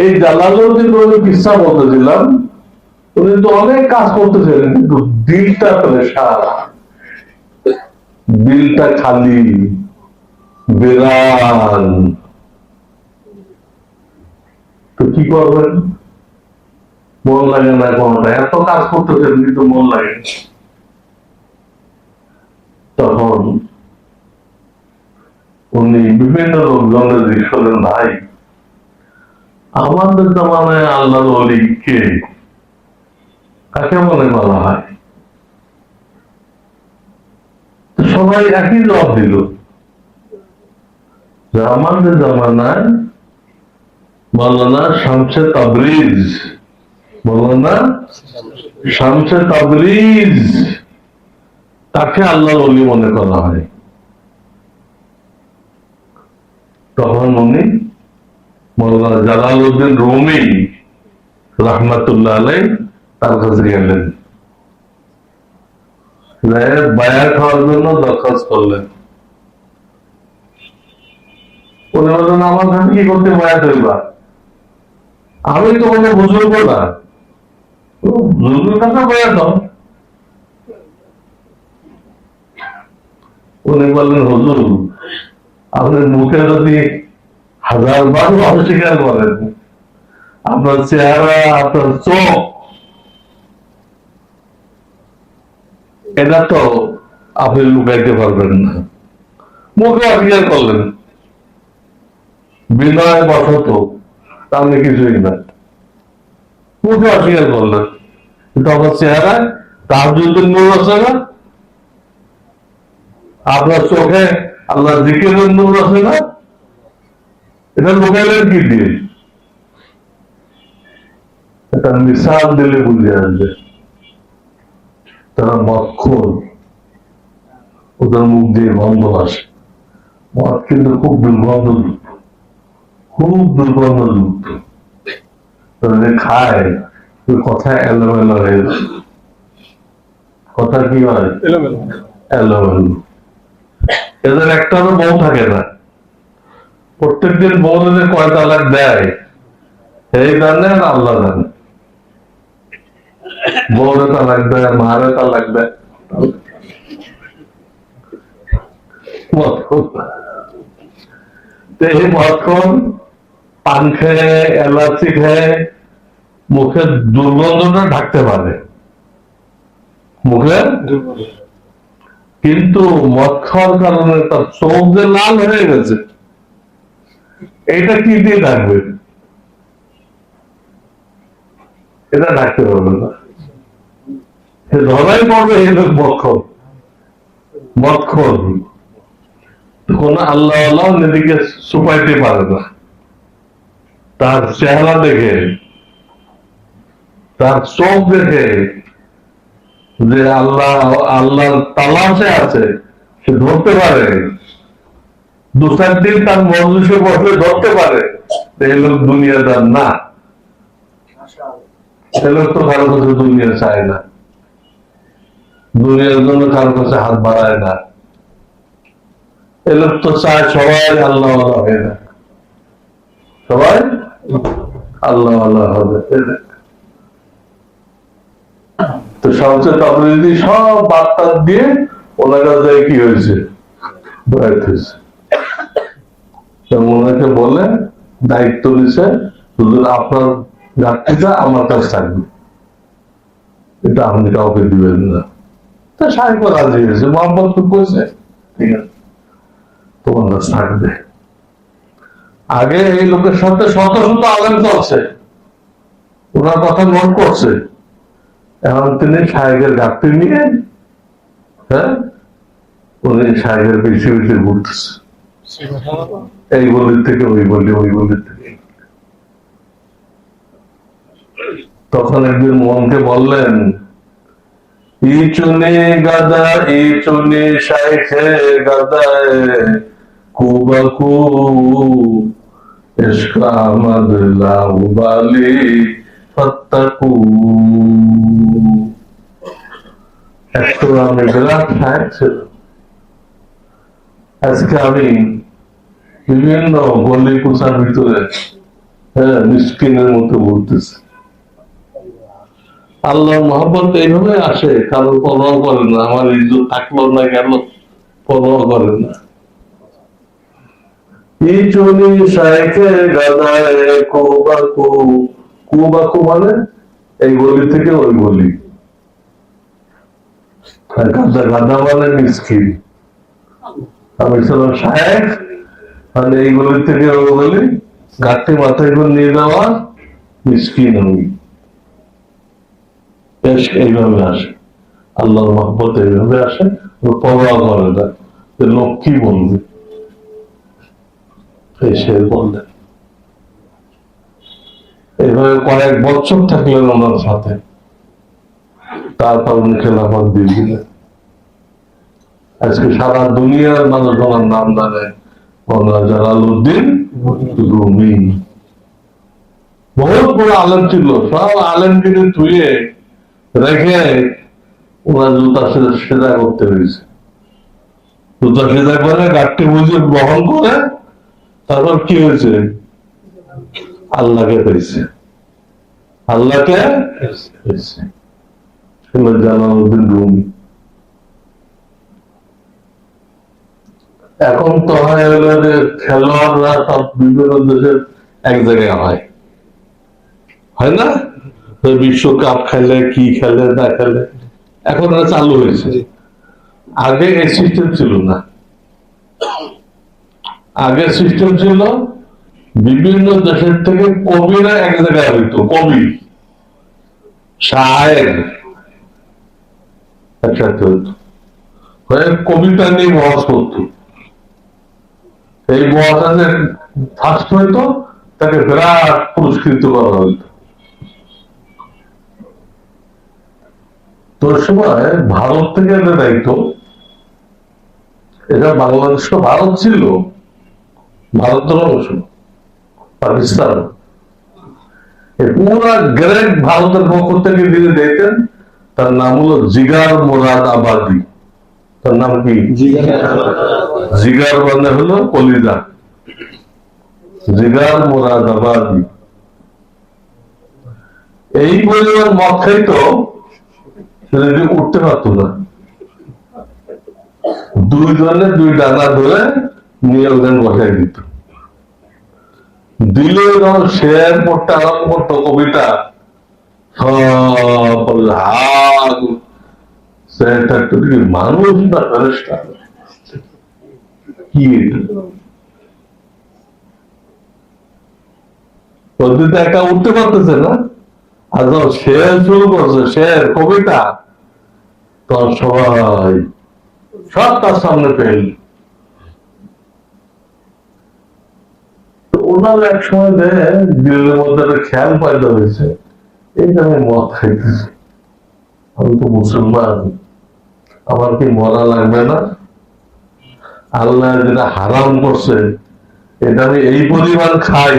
এই Jalaluddin Rumi কিসা বলতেছিলাম উনি তো অনেক কাজ করতেছিলেন কিন্তু দিলটা প্রেশার দিলটা খালি বেড়াল তো কি করবেন? মন লাগে না কোনটা। এত কাজ করতেছেন কিন্তু মন লাগে তখন উনি বিভিন্ন লোকজনের ঈশ্বরের ভাই। আমাদের জমানায় আল্লাহর অলি কে? কাকে মনে করা হয়? সবাই একই জবাব দিল। আমাদের জমানায় মৌলানা শামসে তাবরিজ। মৌলানা শামসে তাবরিজ। তাকে আল্লাহর অলি মনে করা হয়। তখন উনি মৌলানা রুমি রহমতুল্লাহ আলাই তার কাছে গেলেন বায়া খাওয়ার জন্য দরখাস্ত করলেন। উনি আমার কাছে কি করতে বায়া হইবা আমি তো মানে বুজুর্গ না উনি বললেন, হুজুর, আপনার মুখে যদি হাজার বার অস্বীকার করেন আপনার চেহারা, আপনার চোখ। এটা তো আপনি লুকাইতে পারবেন না। মুখে অস্বীকার করলেন। বিনয় বসত, তাহলে কিছুই না। মুখে অস্বীকার করলেন। কিন্তু আমার চেহারা, তার যদি নূর আছে না আপনার চোখে আল্লাহ জিকিরের নূর আছে না এটা লুকাইলেন কি দিয়ে এটা মিশাল দিলে বুঝে আসবে। তারা মক্ষর ওদের মুখ দিয়ে গন্ধ আসে। মদ কিন্তু খুব দুর্গন্ধযুক্ত। খুব দুর্গন্ধযুক্ত। তারা যে খায় ওই কথা এলোমেলো হয়ে যায়। কথা কি হয়? এলোমেলো। এলোমেলো। এদের একটারও বউ থাকে না। প্রত্যেকদিন বউদের কয় তালাক দেয়? এই আল্লাহ তালাক দেয় মারে তালাক দেয়। এই মতক্ষণ পান খেয়ে এলাচি খেয়ে মুখের দুর্গন্ধটা ঢাকতে পারে। মুখে? কিন্তু মদ খাওয়ার কারণে তার চোখ যে লাল হয়ে গেছে। এটা কি দিয়ে ঢাকবে এটা ঢাকতে পারবে না। সে ধরাই পড়বে, এই লোক মক্ষর মক্ষর কোন আল্লাহ আল্লাহ নিজেকে সুপাইতে পারে না। তার চেহারা দেখে, তার চোখ দেখে যে আল্লাহ, আল্লাহর তালাশে আছে, সে ধরতে পারে। দু চার দিন তার মজলিসে বসলে ধরতে পারে। দুনিয়াদার না। তো কারও কাছে দুনিয়া চায় না। দুনিয়ার জন্য কারও কাছে হাত বাড়ায় না। তো চায় সবাই আল্লাহ আল্লাহ না সবাই আল্লাহ আল্লাহ হবে। তো সবচেয়ে তাবলিদি সব বার্তা দিয়ে ওনার কাছে কি হয়েছে? হয়েছে। ওনাকে বলে দায়িত্ব দিছে আপনার যাত্রীটা আমার কাছে থাকবে। এটা আপনি কাউকে দিবেন না। তা সাহেব রাজি হয়েছে, মোহাম্মদ তো কইছে, ঠিক আছে, তোমার কাছে থাকবে। আগে এই লোকের সাথে শত শত আলেম চলছে, ওনার কথা নোট করছে। এখন তিনি সাহেবের ঘাটতি নিয়ে হ্যাঁ উনি সাহেবের বেশি বেশি ঘুরতেছে। এই গলির থেকে ওই গলি ওই গলির থেকে তখন একদিন মোহনকে বললেন ই চুনি গাদা ই চুনি শাইখে গাদায় কুবাকু ইশক আহমদ লাউবালি ফত্তাকু একটু আমি বিরাট সাহেব ছিল আজকে আমি বিভিন্ন গলি কুচার ভিতরে হ্যাঁ মিসকিনের মতো বলতেছে। আল্লাহ মোহাম্মত এইভাবে আসে, কারও পরোয়া করে না, আমার ইজ্জত থাকল না গেল পরোয়া করে না। ইচুনি গাদায় কোবাকু, কুবাকু মানে এই গলি থেকে ওই গলি। গাদা গাদা মানে মিসকিন। আমি ছিলাম সাহেব মানে এই গলি থেকে গলি গাঠটি মাথায় করে নিয়ে যাওয়া মিসকিন আমি এইভাবে আসে। আল্লাহর মহব্বত এইভাবে আসে, ও করে না, যে লোক কি বলবে এসে বললেন এইভাবে কয়েক বছর থাকলেন ওনার সাথে। তারপর উনি খেলাফত দিয়ে দিলেন। আজকে সারা দুনিয়ার মানুষ ওনার নাম জানে। ওনার জালালউদ্দিন রুমি। বহুত বড় আলেম ছিল, সব ধুয়ে রেখে জুতা সে- সেজা করতে হয়েছে। জুতা সেজা করে গাঠটি বুঝে বহন করে তারপর কি হয়েছে? আল্লাহকে পেয়েছে। আল্লাহকে পেয়েছে। Jalaluddin Rumi. এখন তো হয় যে খেলোয়াড়রা সব বিভিন্ন দেশের এক জায়গায় হয়। হয় না? বিশ্বকাপ খেলে কি খেলে না খেলে এখন এটা চালু হয়েছে। আগে এই সিস্টেম ছিল না। আগে সিস্টেম ছিল বিভিন্ন দেশের থেকে কবিরা এক জায়গায় হইতো কবি। সাহেব একসাথে হইতো। হয়ে কবিতা নিয়ে বহস করতো এই মহাকাশে ফার্স্ট হইতো, তাকে বিরাট পুরস্কৃত করা হইতো। তোর সময় ভারত থেকে একটা দায়িত্ব। এটা বাংলাদেশ তো ভারত ছিল ভারতের অংশ পাকিস্তান। পুরা গ্রেট ভারতের পক্ষ থেকে যিনি দিতেন তার নাম হলো জিগার মোরাদ আবাদি। তার নাম কি? জিগার মানে হলো কলিজা। জিগার মোরাদাবাদি। এই পরিমাণ মদ খাইতো সেটা উঠতে পারতো না। দুই জনে দুই ডানা ধরে নিয়ে ওখানে বসাই দিত। দিলে যখন শেয়ার পড়তে আরম্ভ করতো কবিতা। সব হা পদ্ধতি একা উঠতে পারতেছে না। আর যখন শেয়ার শুরু করছে, শেয়ার, কবিতা। তখন সবাই সব তার সামনে তো ওনার এক সময় দেয় দিলের মধ্যে একটা খেয়াল পয়দা হয়েছে। এইটা আমি মদ খাইতেছি। আমি তো মুসলমান। আমার কি মরা লাগবে না? আল্লাহ যেটা হারাম করছে, এটা আমি এই পরিমাণ খাই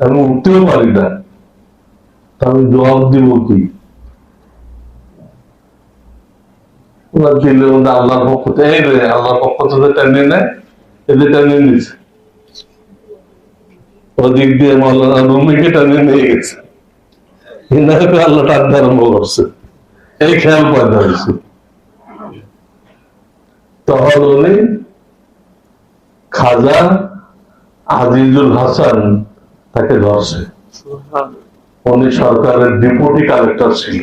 আমি উঠতেও পারি না। আমি জবাব দিব কি? ওরা দিলে আল্লাহর পক্ষ থেকে আল্লাহর পক্ষ থেকে টেনে নেয় এদের টেনে নিচ্ছে ওদিক দিয়ে মাওলানা রুমিকে টেনে নিয়ে গেছে। এনাকে আল্লাহ টানতে আরম্ভ করছে। এই খেয়াল পয়দা হয়েছে। উনি খাজা আজিজুল হাসান তাকে ধরছে। উনি সরকারের ডেপুটি কালেক্টর ছিল।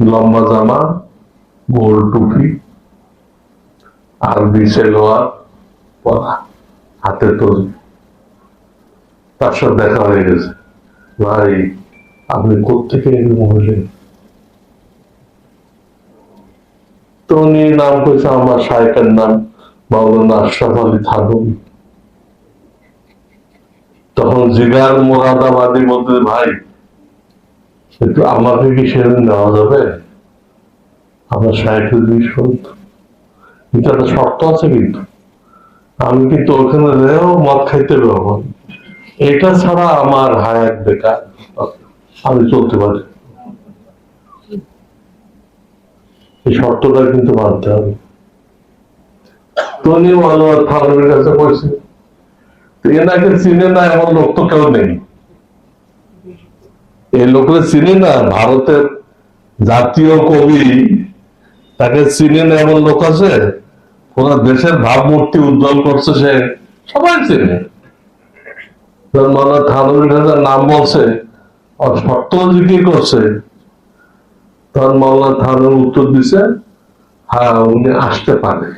লম্বা জামা গোল টুপি আরবি সেলোয়ার পরা হাতে তৈরি তার সাথে দেখা হয়ে গেছে। ভাই আপনি কোথেকে এরকম তো উনি নাম করেছে আমার সাহেবের নাম, মাওলানা আশরাফ আলী থানবী তখন জিগার মোরাদাবাদী বলতে, ভাই, একটু আমাকে কি সেদিন দেওয়া যাবে? আমার সাহেবের জিনিস কিন্তু একটা শর্ত আছে কিন্তু। আমি কিন্তু ওখানে রেও মদ খাইতে পারব এটা ছাড়া আমার হায়াত বেকার। আমি চলতে পারি। এই শর্তটা কিন্তু মানতে হবে। টনি মানোয়ার থানবের কাছে বলছে এনাকে চিনে না এমন লোক তো কেউ নেই। এই লোকের চিনি না, ভারতের জাতীয় কবি, তাকে চিনে না এমন লোক আছে, পুরো দেশের ভাবমূর্তি উজ্জ্বল করছে সে, সবাই চিনে। মনে থানবির নাম বলছে, আর শর্ত জিজ্ঞেস করছে তখন মাওলানা থানের উত্তর দিছে হ্যাঁ উনি আসতে পারে।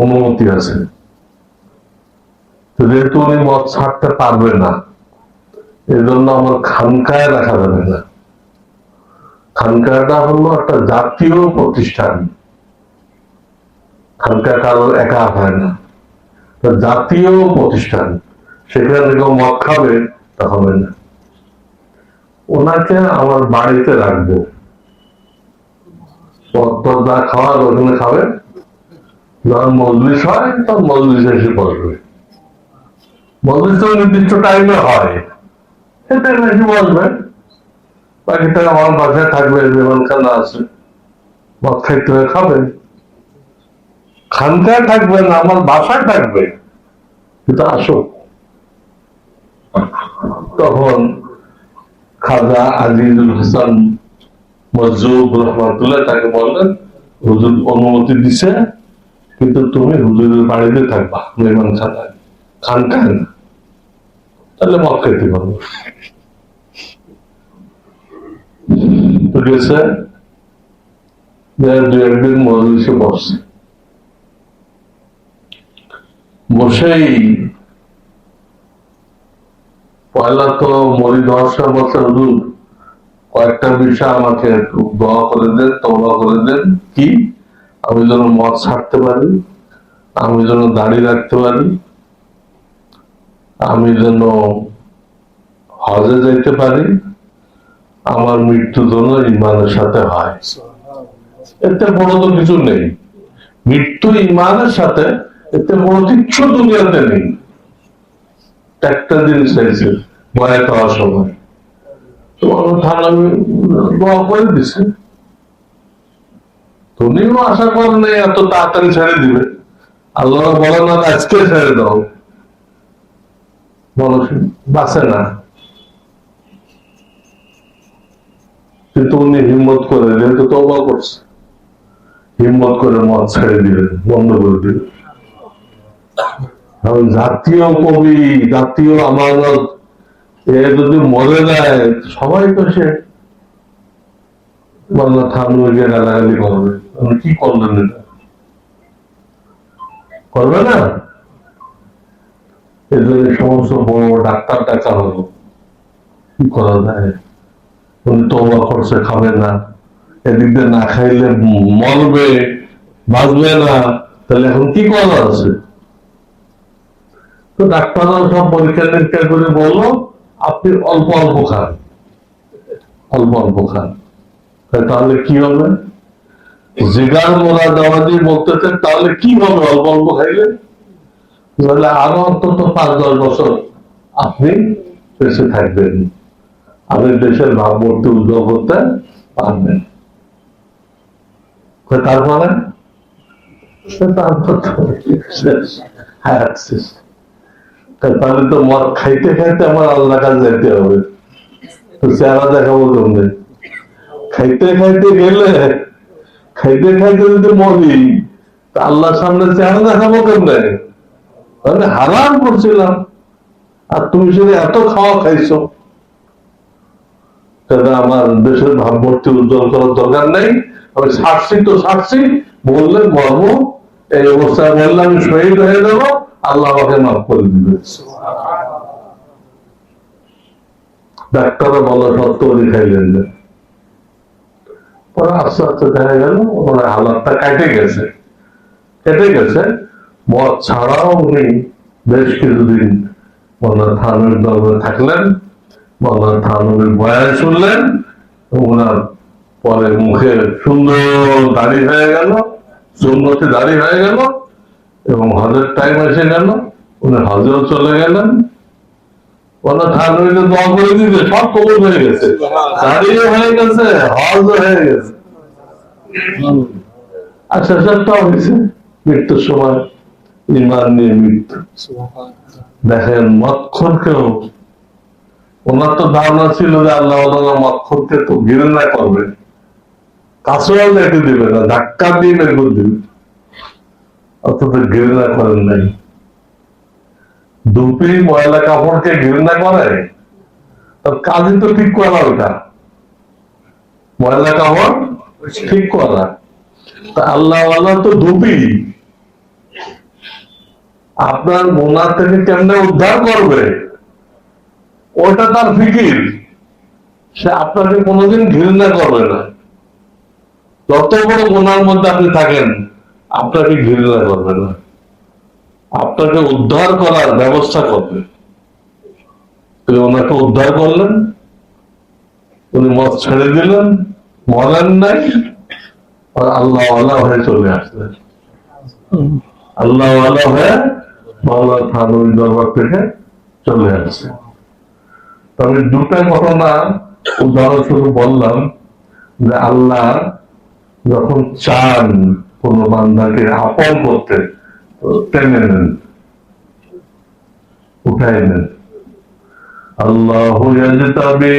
অনুমতি আছে। যেহেতু উনি মদ ছাড়তে পারবে না এই জন্য আমার খানকায় রাখা যাবে না। খানকাটা হলো একটা জাতীয় প্রতিষ্ঠান। খানকা কারও একা হয় না। জাতীয় প্রতিষ্ঠান, সেখানে কেউ মদ খাবে, তা হবে না। ওনাকে আমার বাড়িতে রাখব। পদ পদ খাওয়ার ওখানে খাবে। যখন মজলিস হয় তখন মজলিস এসে বসবে মজলিস তো নির্দিষ্ট টাইমে হয়। এসে বসবে। বাকিটা আমার বাসায় থাকবে যেমন খানা আছে। মদ খাইতে হয়ে, খাবে। খানকায় থাকবে না, আমার বাসায় থাকবে। কিন্তু আসো তখন খাজা আজিজুল হাসান মজুব রহমাতুল্লাহ তাকে বললেন, হুজুর অনুমতি দিছে, কিন্তু তুমি হুজুরের বাড়িতে থাকবা, মেহমান খানায় খানকায় না। তাহলে মদ খাইতে পারব। বসছে বসেই পয়লা তো মরি দশটা বছর হুজুর, কয়েকটা বিষয় আমাকে একটু দোয়া করে দেন, তওবা করে দেন। কি? আমি যেন মদ ছাড়তে পারি, আমি যেন দাড়ি রাখতে পারি, আমি যেন হজে যাইতে পারি, আমার মৃত্যু যেন ইমানের সাথে হয়। এতে বড় তো কিছু নেই। মৃত্যু ইমানের সাথে এতে বড় কিচ্ছু দুনিয়াতে নেই। একটা চাইছে বয়াত হওয়ার সময়। দোয়া করে দিছে। তুমিও আশা করেন নাই এত তাড়াতাড়ি ছেড়ে দিবে। আল্লাহ বলে না, আজকে ছেড়ে দাও। বলো, বাঁচে না। কিন্তু উনি হিম্মত করে, যেহেতু তবা করছে, হিম্মত করে মদ ছেড়ে দিলেন বন্ধ করে দিলেন কারণ জাতীয় কবি, জাতীয় আমানত, এ যদি মরে যায়, সবাই তো সে বাংলা গালাগালি করবে। কি করলেন এটা? করবে না? সমস্ত বড় ডাক্তার ডাকা হলো কি করা যায়? উনি তোবা করছে, খাবে না। এদিক দিয়ে না খাইলে মরবে, বাঁচবে না। তাহলে এখন কি করা আছে? তো ডাক্তাররা সব পরীক্ষা নিরীক্ষা করে বলল, আপনি অল্প অল্প খান। অল্প অল্প খান। তাহলে কি হবে? জিগার মোরা দেওয়া দিয়ে বলতেছে তাহলে কি হবে অল্প অল্প খাইলে? বলে আরও অন্তত পাঁচ দশ বছর আপনি বেঁচে থাকবেন। আপনি দেশের ভাবমূর্তি উজ্জ্বল করতে পারবেন। তারপরে? তারপর হায়াত শেষ। তাহলে তো মদ খাইতে খাইতে আমার আল্লাহ কাছে যেতে হবে। চেহারা দেখাবো তোমরা খাইতে খাইতে গেলে, খাইতে খাইতে যদি মরি, তা আল্লাহর সামনে চেহারা দেখাবো কেমনে? মানে হারাম করছিলাম। আর তুমি সেটা এত খাওয়া খাইছো। তাহলে আমার দেশের ভাবমূর্তি উজ্জ্বল করার দরকার নেই। আমি সারছি তো সারছি বললে মর্ম এই অবস্থায় বললে আমি শহীদ হয়ে যাব। আল্লাহ আমাকে মাফ করে দিবে ডাক্তাররা বলা সত্ত্বেও উনি খাইলেন না পরে আস্তে আস্তে দেখা গেল, ওনার হালাতটা কেটে গেছে। কেটে গেছে, মদ ছাড়াও উনি বেশ কিছুদিন ওনার থানের দলে থাকলেন, ওনার থানের বয়ান শুনলেন, ওনার পরে মুখে সুন্দর দাড়ি হয়ে গেল, সুন্নতি দাড়ি হয়ে গেল এবং হজের টাইম এসে গেল, উনি হজেও চলে গেলেন। থানবিতে দোয়া করে সব কবুল হয়ে গেছে। দাড়িও হয়ে গেছে হজ হয়ে গেছে। হয়েছে, মৃত্যুর সময় ইমান নিয়ে মৃত্যু। দেখেন মক্ষরকেও ওনার তো ধারণা ছিল যে আল্লাহ মক্ষরকে তো ঘৃণা করবে। কাছেও লেটে দিবে না, ধাক্কা দিয়ে বের দিবে। অথচ ঘৃণা করেন নাই দুপি ময়লা কাপড়কে ঘৃণা করে কাজই তো ঠিক করা ওটা ময়লা কাপড় ঠিক করা তা আল্লাহ তো ধুপি আপনার মোনা থেকে কেমনে উদ্ধার করবে ওটা তার ফিকির সে আপনাকে কোনোদিন ঘৃণা করবে না যত বড় গোনার মধ্যে আপনি থাকেন আপনাকে ঘৃণা করবে না। আপনাকে উদ্ধার করার ব্যবস্থা করবে। তিনি ওনাকে উদ্ধার করলেন। উনি মদ ছেড়ে দিলেন মরেন নাই, আর আল্লাহ আল্লাহ হয়ে চলে আসলেন। আল্লাহ আল্লাহ হয়ে মাওলা থানুর দরবার থেকে চলে আসছে তবে দুটা ঘটনা উদাহরণস্বরূপ বললাম যে আল্লাহ যখন চান কোন বান্ধাকে আপন করতে টেনে নেন উঠাই নেন। আল্লাহ ইয়াজতাবি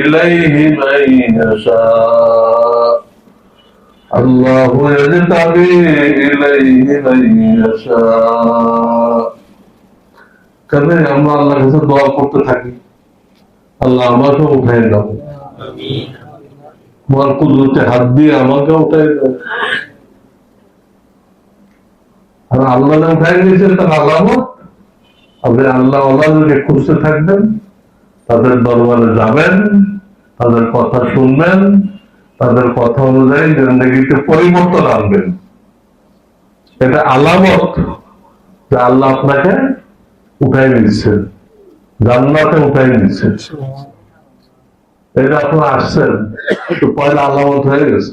ইলাইহি মান ইয়াশা আল্লাহ ইয়াজতাবি ইলাইহি মান ইয়াশা আমরা আল্লাহর কাছে দোয়া করতে থাকি? আল্লাহ আমাকে উঠাই দাও। তোমার কুদরতে হাত দিয়ে আমাকে উঠাই দাও। আর আল্লাহ তার আল্লাহ আল্লাহকে খুঁজতে থাকবেন, তাদের দরবারে যাবেন, তাদের কথা শুনবেন, তাদের কথা অনুযায়ী জিন্দগিতে পরিবর্তন আনবেন। এটা আলামত যে আল্লাহ আপনাকে উঠাই দিচ্ছেন জান্নাতে উঠাই দিচ্ছেন এটা আপনার আসছেন পয়লা আলামত হয়ে গেছে।